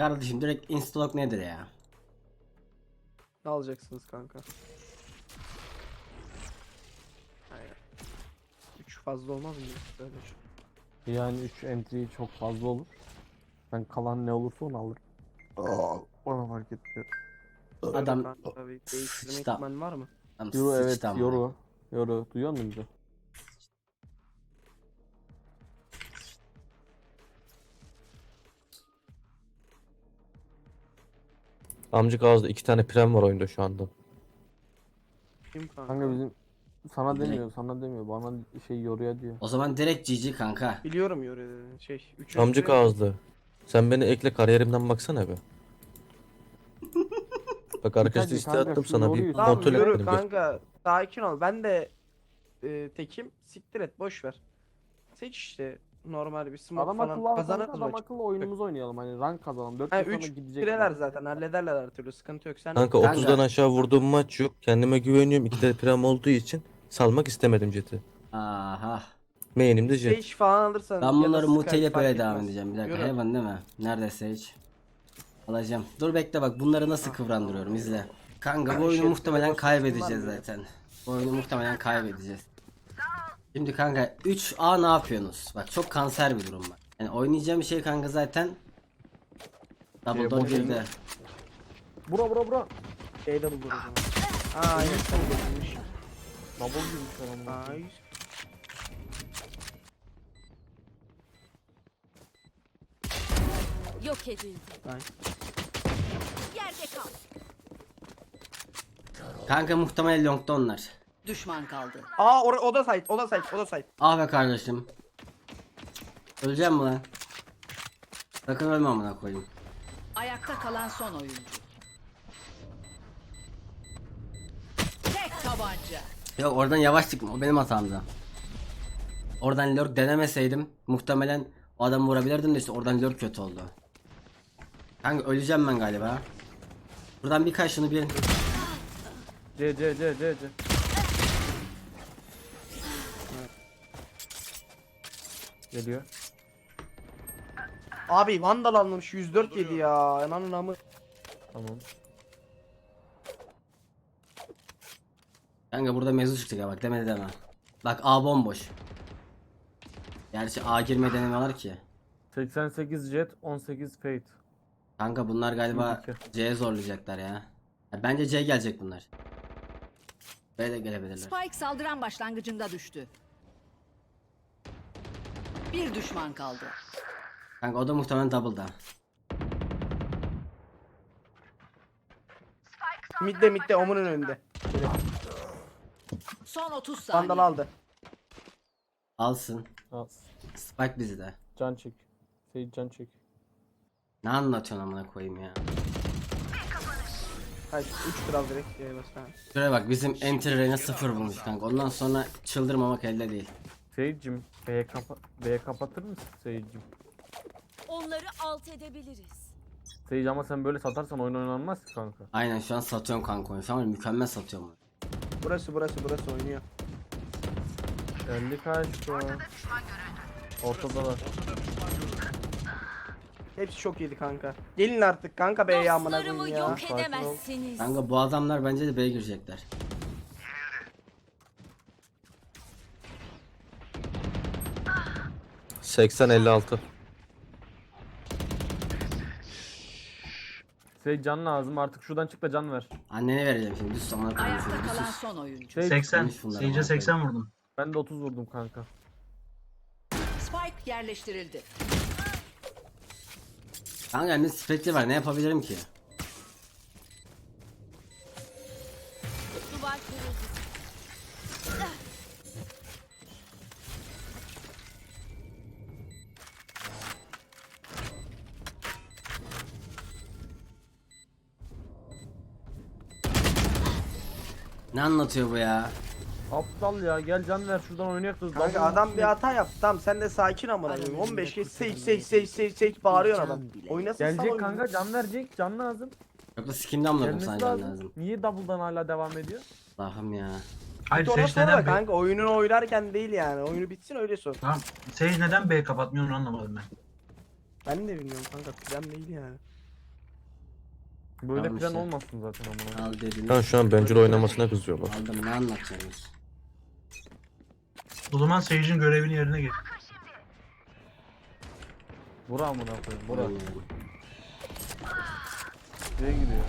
Kardeşim direkt instalok nedir ya? Ne alacaksınız kanka? Aynen. 3 fazla olmaz mı? Böyle şu. Yani 3 entry çok fazla olur. Ben kalan ne olursa onu alırım. Aa, Bana fark etmiyor. Adam Kanka tabii değiştirme Stop. ihtimali var mı? Yoru evet sıçtı yoru. Yoru. Duyuyor musun bizi? Amcık ağızda iki tane prem var oyunda şu anda. Kim kanka? Kanka bizim sana Direkt- demiyor sana demiyor bana şey yoruya diyor. O zaman direkt GG kanka. Biliyorum yoru dediğini. Şey, üçüncü Amcık ağızlı. Sen beni ekle kariyerimden baksana be. Bak arkadaş Hadi liste kanka, attım şu sana bir yoruyu- Tamam kontrol et yürü beni bir. kanka. Sakin ol. Ben de e, tekim. Siktir et. Boş ver. Seç işte normal bir smoke Adam falan. akıllı alsanız Kazanırız adam akıllı oyunumuzu oynayalım hani rank kazanalım. 4 Ha, yıl sonra 3 gidecek. pireler zaten hallederler her türlü sıkıntı yok. Sen Kanka Kanka. 30'dan aşağı vurduğum maç yok. Kendime güveniyorum. İki de prem olduğu için salmak istemedim Jet'i. Aha. Main'im de Jet. Sage falan alırsan Ben ya da bunları Sky muteleyip fark öyle devam etmez. edeceğim. Bir dakika Yürü. Heaven değil mi? Nerede Sage? Alacağım. Dur bekle bak bunları nasıl kıvrandırıyorum izle. Kanka bu oyunu şey, muhtemelen kaybedeceğiz zaten. Bu oyunu muhtemelen kaybedeceğiz. Şimdi kanka 3A ne yapıyorsunuz? Bak çok kanser bir durum var. Yani oynayacağım şey kanka zaten Double Şey, door boş girdi. Bura bura bura. Şeyde bulur o zaman. Aa sen bulurmuş. Double gibi şu an. Ay. Yok edildi. Ay. Yerde kal. Kanka muhtemelen long'da onlar. Düşman kaldı. Aa or o da site, o da site, o da site. Ah be kardeşim. Öleceğim mi lan? Sakın ölme amına koyayım. Ayakta kalan son oyuncu. Tek tabanca. Yok oradan yavaş çıkma o benim hatamdı. Oradan lurk denemeseydim muhtemelen o adamı vurabilirdim de işte oradan lurk kötü oldu. Kanka öleceğim ben galiba. Buradan birkaç şunu bir C C C C C. Geliyor. Abi Vandal almış 104 yedi ya. Ananın amı. Tamam. Kanka burada mevzu çıktı ya bak demedi deme. Bak A bomboş. Gerçi A girme denemiyorlar ki. 88 jet 18 fate. Kanka bunlar galiba C'ye zorlayacaklar ya. ya. Bence C gelecek bunlar. B de gelebilirler. Spike saldıran başlangıcında düştü. Bir düşman kaldı. Kanka o da muhtemelen double'da. Midde midde omunun önünde. Son 30 saniye. Vandal aldı. Alsın. Az. Spike bizi de. Can çek. Fate can çek. Ne anlatıyorsun amına koyayım ya. Hayır 3 kral direkt ha. Şuraya bak bizim enter rate 0 bulmuş kanka. Ondan sonra çıldırmamak elde değil. Sage'cim B'ye kapa B'ye kapatır mısın Sage'cim? Onları alt edebiliriz. Sage ama sen böyle satarsan oyun oynanmaz ki kanka. Aynen şu an satıyorum kanka oyunu. Şu an mükemmel satıyorum. Burası burası burası oynuyor. Geldi kaçtı. Ortadalar. Hepsi çok iyiydi kanka. Gelin artık kanka be ya amına Dostlarımı koyayım ya. yok Sakin ol. edemezsiniz. Kanka bu adamlar bence de B'ye girecekler. Sage 56. Sage can lazım artık şuradan çık da can ver. Annene vereceğim şimdi. Düz koyayım Ayakta kalan son oyuncu. Sage 80. konuş bunları bana 80 vurdum. ben de 30 vurdum kanka. Spike yerleştirildi. Kanka bende Spectre var ne yapabilirim ki? Ne anlatıyor bu ya? Aptal ya gel can ver şuradan oynayak da. Kanka adam bir hata yaptı. Tamam sen de sakin amına koyayım. 15 kez sage sage sage sage sage bağırıyor adam. Oynasın sal Gelecek oyunu. kanka can verecek can lazım. Yok da skimden mi Gelmesi sanki lazım. lazım. Niye double'dan hala devam ediyor? Allah'ım ya. Hayır Sonra Sage sonra da neden B? kanka oyununu oynarken değil yani. Oyunu bitsin öyle sor. Tamam. Sage neden B kapatmıyor onu anlamadım ben. Ben de bilmiyorum kanka plan değil yani. Böyle Tamam plan işte. olmasın zaten amına. Al dediniz. Kan şu an bencil oynamasına kızıyorlar. Aldım ne anlatacaksınız? O zaman Sage'in görevini yerine getir. Bura amına koyayım. Bura. Nereye gidiyor?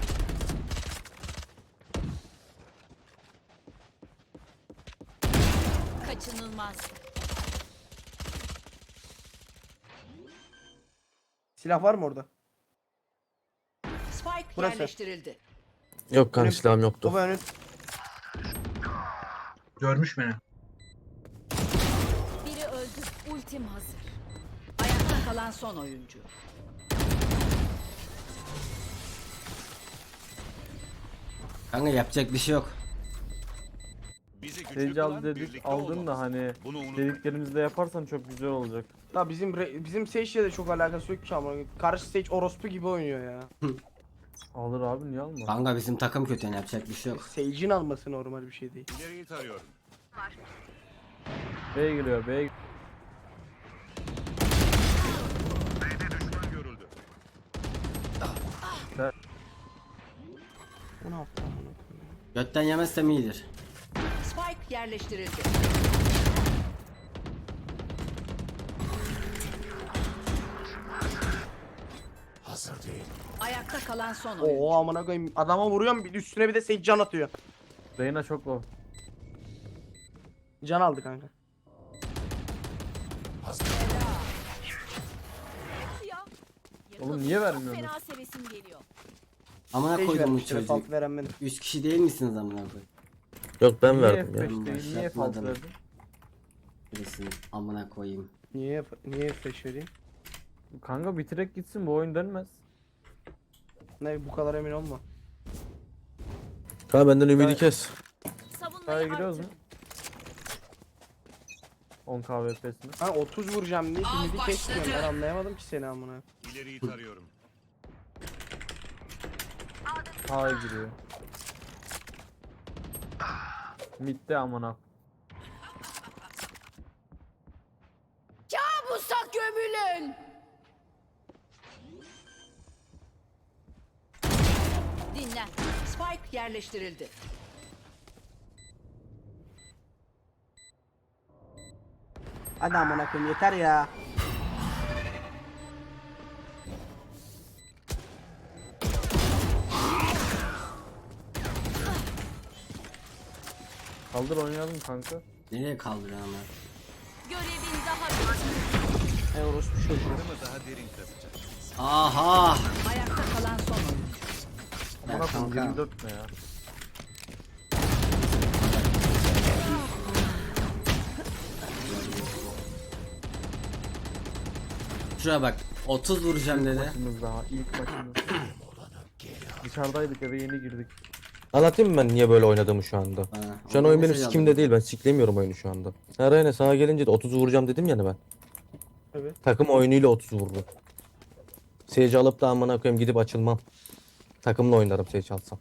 Kaçınılmaz. Silah var mı orada? Burası. yerleştirildi. Yok kan Benim- silahım yoktu. Baba önü. Görmüş beni. Biri öldü. Ultim hazır. Ayakta kalan son oyuncu. Kanka yapacak bir şey yok. Bizi güçlü Sage kılan al dedik birlikte aldın da olmamız. hani Bunu unutma. dediklerimizde yaparsan çok güzel olacak. La bizim re- bizim Sage'le de çok alakası yok ki ama karşı Sage orospu gibi oynuyor ya. Alır abi niye alma? Kanka bizim takım kötü yani yapacak bir şey yok. Sage'in alması normal bir şey değil. İleriyi tarıyorum. B'ye giriyor B'ye B'de düşman görüldü. Bu ne yaptı? Götten yemezsem iyidir. Spike yerleştirildi. Kalan son oyuncu. Oo amına koyayım. Adama vuruyorum bir üstüne bir de Sage can atıyor. Reyna çok low. Can aldı kanka. Ya. Oğlum niye vermiyorsun? Fena sevesim geliyor. Amına koydum bu vermiş. çocuğu. Default veren benim. 3 kişi değil misiniz amına koyayım? Yok ben Niye verdim ya. F5 değil? Niye false Başlatmadım. verdin? Birisini amına koyayım. Niye niye F5 vereyim? Kanka bitirek gitsin bu oyun dönmez. Ne bu kadar emin olma. Kan benden ümidi kes. Savunmayı Sahaya giriyoruz mu? artır. 10 KVP'sine. Ha 30 vuracağım diye Av ümidi kesmiyorum. başladı. Ben anlayamadım ki seni amına. İleriyi tarıyorum. Sahaya giriyor. Mid'de amına. Kabusa gömülün. Dinlen. Spike yerleştirildi. Hadi amına koyayım yeter ya. Kaldır oynayalım kanka. Nereye kaldırıyorsun lan? Görevin daha bitmedi. Daha derin kazacak. Aha! Ayakta kalan son oyuncu. Amına koyayım kanka. 24 ne ya? Şuraya bak. 30 vuracağım dedi. Maçımız daha ilk maçımız. Dışarıdaydık eve yeni girdik. Anlatayım mı ben niye böyle oynadığımı şu anda? Bana. Şu an oyun benim mesaj sikimde aldım. değil ben siklemiyorum oyunu şu anda. Her ayına sağa gelince de 30 vuracağım dedim yani ben. Evet. Takım oyunuyla 30 vururum. Seyirci alıp da amına koyayım gidip açılmam. Takımla oynarım seyirci alsam.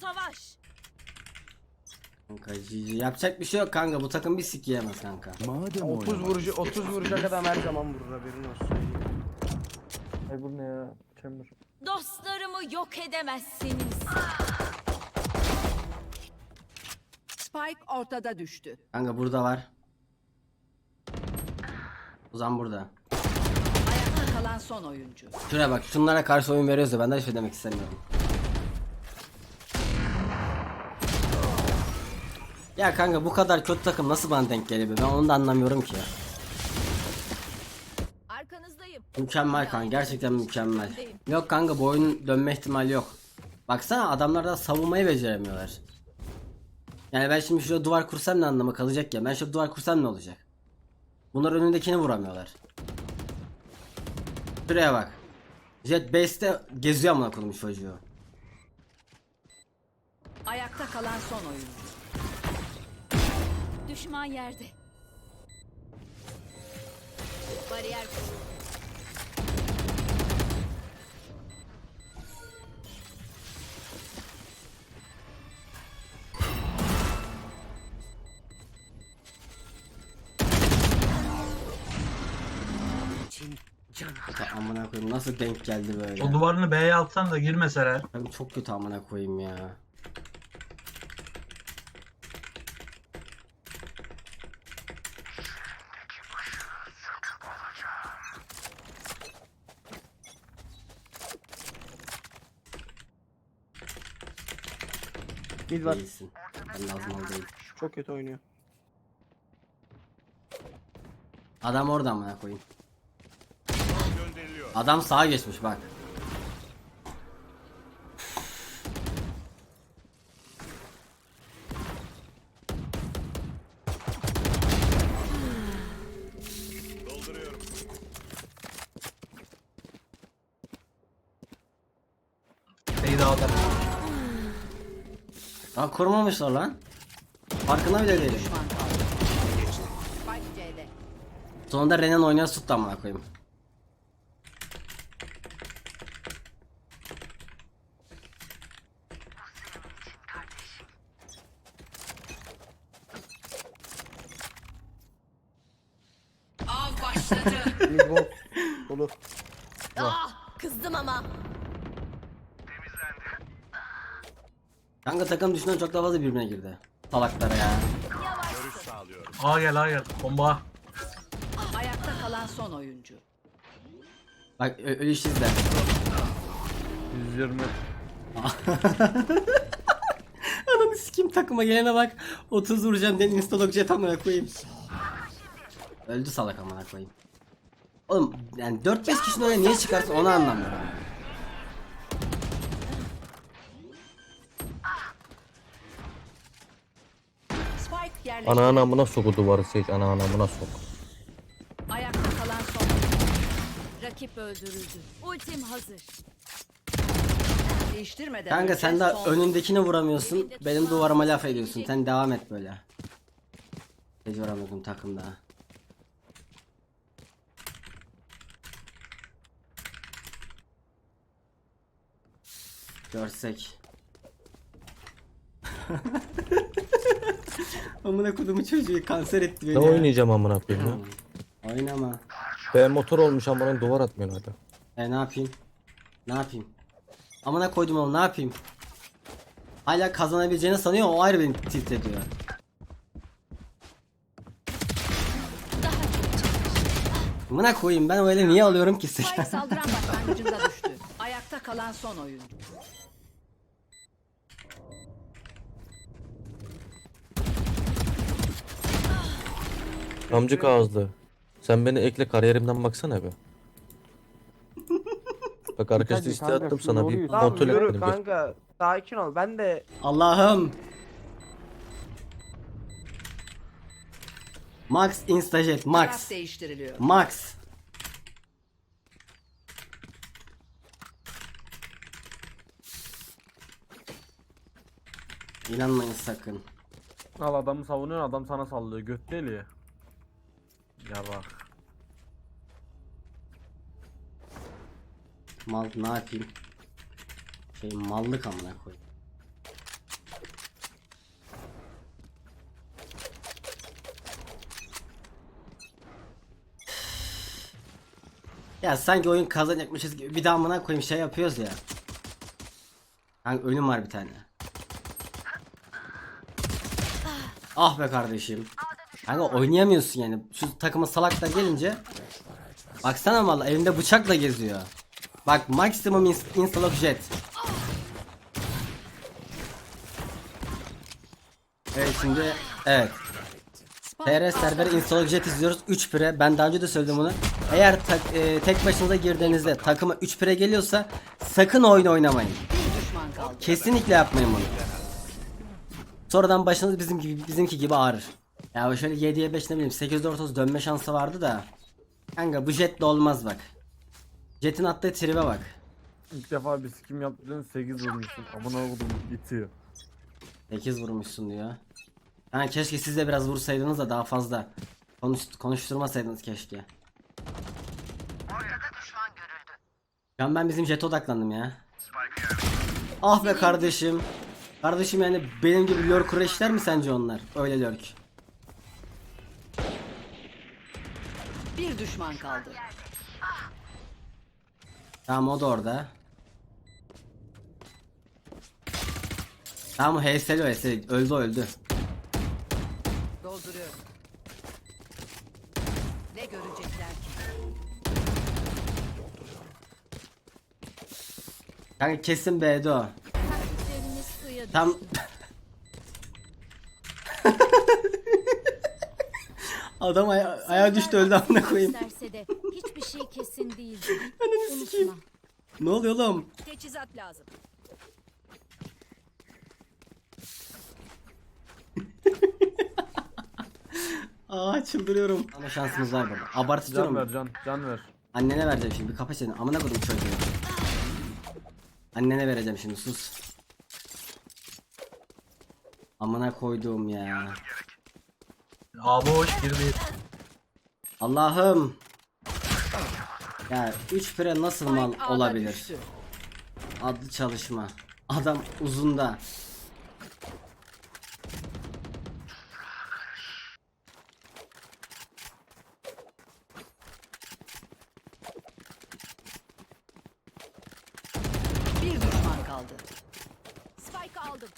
Savaş. Kanka GG. Yapacak bir şey yok kanka. Bu takım bir sik yiyemez kanka. 30 vurucu 30 vuracak adam her zaman vurur haberin olsun. Ay bu ne ya? Chamber. Dostlarımı yok edemezsiniz. Spike ortada düştü. Kanka burada var. Ozan burada. Kalan son oyuncu. Şuraya bak. Şunlara karşı oyun veriyoruz da ben de hiçbir şey demek istemiyorum. Ya kanka bu kadar kötü takım nasıl bana denk gelebilir? Ben onu da anlamıyorum ki. Arkanızdayım. Mükemmel kanka gerçekten mükemmel. Yok kanka bu oyunun dönme ihtimali yok. Baksana adamlar da savunmayı beceremiyorlar. Yani ben şimdi şuraya duvar kursam ne anlamı kalacak ya? Ben şurada duvar kursam ne olacak? Bunlar önündekini vuramıyorlar. Şuraya bak. Jet base'te geziyor amına koyayım çocuğu. Ayakta kalan son oyuncu. Düşman yerde. Bariyer kuruldu. Amına koyayım nasıl denk geldi böyle? O duvarını B'ye atsan da girmeseler. Abi çok kötü amına koyayım ya. Mid var. Değilsin. Ben lazım. Çok kötü oynuyor. Adam orada amına koyayım. Adam sağa geçmiş bak. Dolduruyorum. B'yi dağıtır. Lan kurmamışlar lan. Farkında bile C'de. Sonunda Renan oynayan tuttu amına koyayım. Av başladı. Mid wall. Dolu. ah, kızdım ama. Kanka takım düşünen çok daha fazla birbirine girdi. Salaklara ya. A gel A gel. Bomba. Ayakta kalan son oyuncu. Bak ö- öyle iş izle. 120. Ananı sikeyim takıma gelene bak. 30 vuracağım den instalok jet amına koyayım. Öldü salak amına koyayım. Oğlum yani 4-5 kişinin oraya niye çıkarsın onu anlamıyorum. Spike yerleşti. Ana anamına soku duvarı Sage. Ana anamına sok. Ayakta kalan son. Rakip öldürüldü. Ultim hazır. Değiştirmeden Kanka önce sen de son- önündekini vuramıyorsun. Benim duvarıma laf ediyorsun. Sen devam et böyle. Hiç vuramadım takımda. Görsek. Amına kodumu çocuğu kanser etti beni. Ne ya. oynayacağım amına koyayım ya. Oynama. B motor olmuş amına duvar atmıyor hala. E ne yapayım? Ne yapayım? Amına koydum onu ne yapayım? Hala kazanabileceğini sanıyor o ayrı beni tilt ediyor. Amına koyayım ben öyle niye alıyorum ki Spike sizi? saldıran başlangıcında düştü. Ayakta kalan son oyuncu. Amcık ağızlı. Sen beni ekle kariyerimden baksana be. Bak arkadaş Hadi liste kanka, attım sana bir Tamam kontrol yürü etmedim. Gör. kanka. Sakin ol. Ben de Allah'ım. Max Instajet Taraf Max. değiştiriliyor. Max. İnanmayın sakın. Al adamı savunuyorsun adam sana sallıyor. Göt deli ya. Bak. Mal ne yapayım? Şey mallık amına koy. Ya sanki oyun kazanacakmışız gibi bir daha amına koyayım şey yapıyoruz ya. Hani ölüm var bir tane. Ah be kardeşim. Kanka oynayamıyorsun yani. Şu takıma salaklar gelince Baksana valla elinde bıçakla geziyor. Bak maksimum ins install of jet. Evet şimdi evet. TR server install jet izliyoruz 3 pire. Ben daha önce de söyledim bunu. Eğer tak- e, tek başınıza girdiğinizde takıma 3 pire geliyorsa sakın oyun oynamayın. Kesinlikle yapmayın bunu. Sonradan başınız bizim gibi bizimki gibi ağrır. Ya şöyle 7'ye 5 ne bileyim 8'de ortası dönme şansı vardı da. Kanka bu jetle olmaz bak. Jet'in attığı tribe bak. İlk defa bir sikim yaptın 8 vurmuşsun. Amına koydum bitiyor. 8 vurmuşsun diyor. Yani keşke siz de biraz vursaydınız da daha fazla konuş, konuşturmasaydınız keşke. Şu an ben bizim jet odaklandım ya. Ah be kardeşim. Kardeşim yani benim gibi lurk işler mi sence onlar? Öyle lurk. Bir düşman kaldı. Tamam o da orada. Tamam o HSL o HSL. Öldü öldü. Dolduruyorum. Ne görecekler ki? Kanka kesin B'de o. Suya Tam Adam aya- ayağa düştü öldü amına koyayım. İsterse de hiçbir şey kesin değildir. Ananı sikeyim. Unutma. Ne oluyor oğlum? Teçhizat lazım. Aa çıldırıyorum. Ama şansımız var. Can Abartıyorum. ver can. Can ver. Annene vereceğim şimdi. Bir kapa seni. Amına koydum çocuğu. Annene vereceğim şimdi sus. Amına koyduğum ya. Abi hoş girdi. Allah'ım. Ya 3 pire nasıl mal olabilir? Adlı çalışma. Adam uzunda. Bir düşman kaldı. Spike aldım.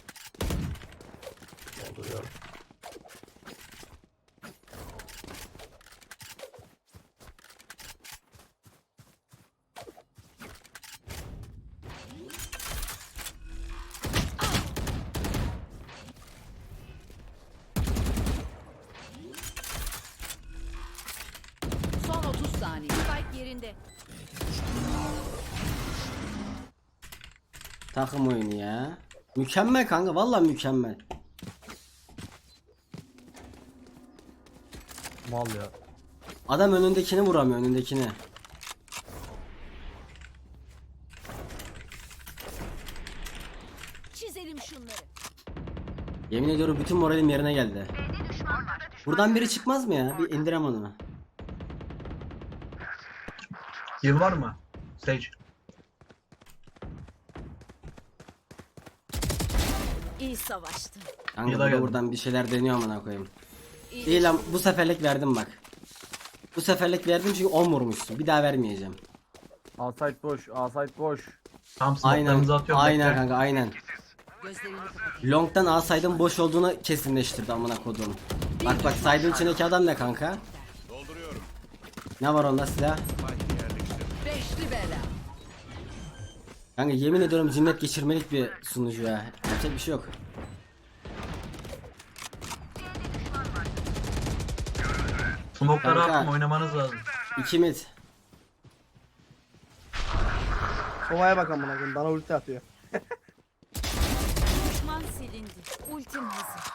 Son 30 saniye. Spike yerinde. Takım oyunu ya. Mükemmel kanka vallahi mükemmel. Mal ya. Adam önündekini vuramıyor önündekini. Çizelim şunları. Yemin ediyorum bütün moralim yerine geldi. Buradan biri çıkmaz mı ya? Bir indirem onu. Yıl var mı? Sage. İyi savaştın. Kanka bu da buradan bir şeyler deniyor amına koyayım. İyi. İyi lan bu seferlik verdim bak. Bu seferlik verdim çünkü 10 vurmuşsun. Bir daha vermeyeceğim. Asayt boş. Asayt boş. Tam Aynen. atıyorum. Aynen bekle. kanka aynen. Long'dan A side'ın boş olduğunu kesinleştirdi amına kodum. Bak bak side'ın içindeki adam ne kanka? Dolduruyorum. Ne var onda silah? Kanka yemin ediyorum cinnet geçirmelik bir sunucu ya. Yapacak bir şey yok. Smoke'ları Kanka. attım oynamanız lazım. İki mid. Ovaya bak amına koyayım bana ulti atıyor. Düşman silindi. Ultim hazır.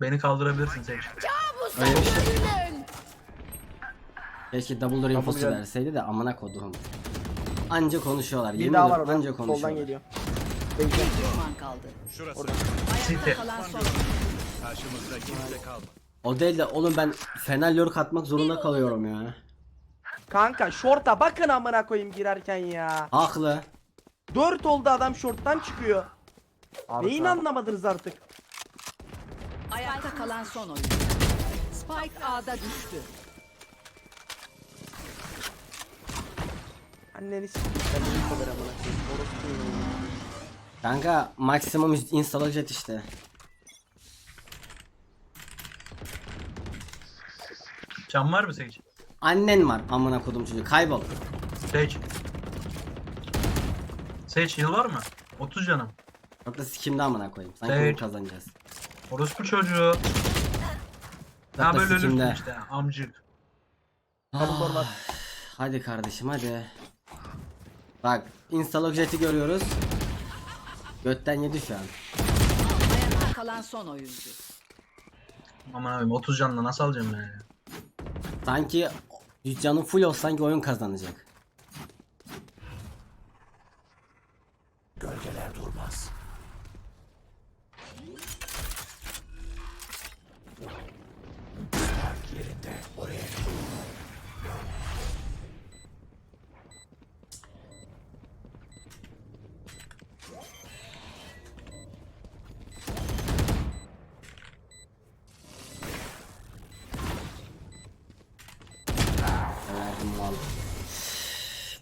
Beni kaldırabilirsin Sage. Öyle bir şey. Keşke double door infosu gel. verseydi de amına kodum. Anca konuşuyorlar. Bir Yemin daha var ediyorum anca orada. Soldan konuşuyorlar. geliyor. Bir düşman kaldı. Ayakta kalan son. Karşımızda kimse kalmadı. O değil de oğlum ben fena lurk atmak zorunda kalıyorum ya. Kanka şorta bakın amına koyayım girerken ya. Haklı. 4 oldu adam şorttan çıkıyor. Arka. Neyini anlamadınız artık? Ayakta kalan son oyun. Spike A'da düştü. Anneni s**tim. Ben amına koyayım. Kanka maksimum install jet işte. Can var mı Sage? Annen var amına kodum çocuğu kaybol. Sage. Sage yıl var mı? 30 canım. Çok da sikimde amına koyayım. Sanki Evet. kazanacağız. Orospu çocuğu. Ha Hatta böyle ölürsün sikimde. işte amcık. Ah, hadi kardeşim hadi. Bak install jet'i görüyoruz. Götten yedi şu an. Ayakta kalan son oyuncu. Aman abim 30 canla nasıl alacağım ben ya? Sanki canı full olsa sanki oyun kazanacak.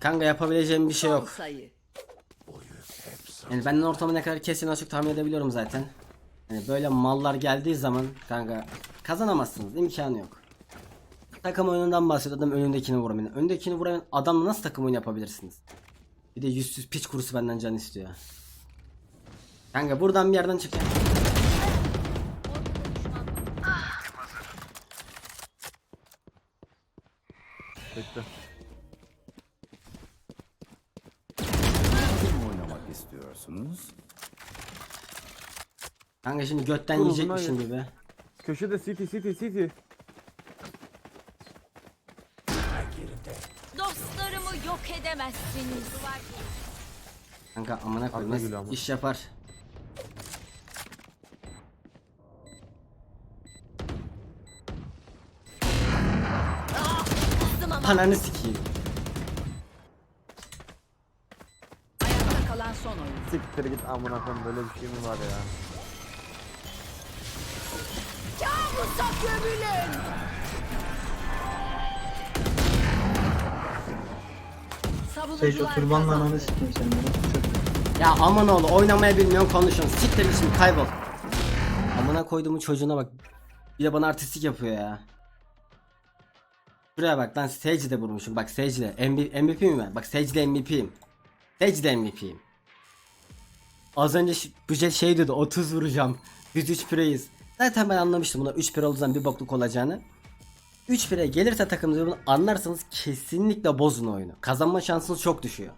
Kanka yapabileceğim bir şey yok. Yani benden ortamı ne kadar kesin açık tahmin edebiliyorum zaten. Yani böyle mallar geldiği zaman kanka kazanamazsınız. imkanı yok. Takım oyunundan bahsediyor adam önündekini vuramayın. Öndekini vuramayın adamla nasıl takım oyunu yapabilirsiniz? Bir de yüzsüz piç kurusu benden can istiyor. Kanka buradan bir yerden çık ya. Bekle. Kim oynamak istiyorsunuz? Kanka şimdi götten Dur, yiyecekmişim bunlar- gibi. Köşede city city city. Dostlarımı yok edemezsiniz. Kanka amına koyayım nasıl ama. iş yapar. Ama. Ananı sikeyim. Ayakta kalan son oyun. Siktir git amına koyayım böyle bir şey mi var ya? Kabusa gömülün. Sage o Savunucular kazandı. ananı sikeyim çocuğu. Ya aman oğlu oynamaya bilmiyorsun konuşuyorsun. Siktir git şimdi kaybol. Amına koyduğumun çocuğuna bak. Bir de bana artistik yapıyor ya. Şuraya bak lan Sage'de vurmuşum. Bak Sage'de. MVP, MVP mi ben? Bak Sage'de MVP'yim. Sage'de MVP'yim. Az önce bu şey- şey dedi 30 vuracağım. Biz 3 pireyiz. Zaten ben anlamıştım buna 3 pire zaman bir bokluk olacağını. 3 pire gelirse takımınıza bunu anlarsanız kesinlikle bozun oyunu. Kazanma şansınız çok düşüyor.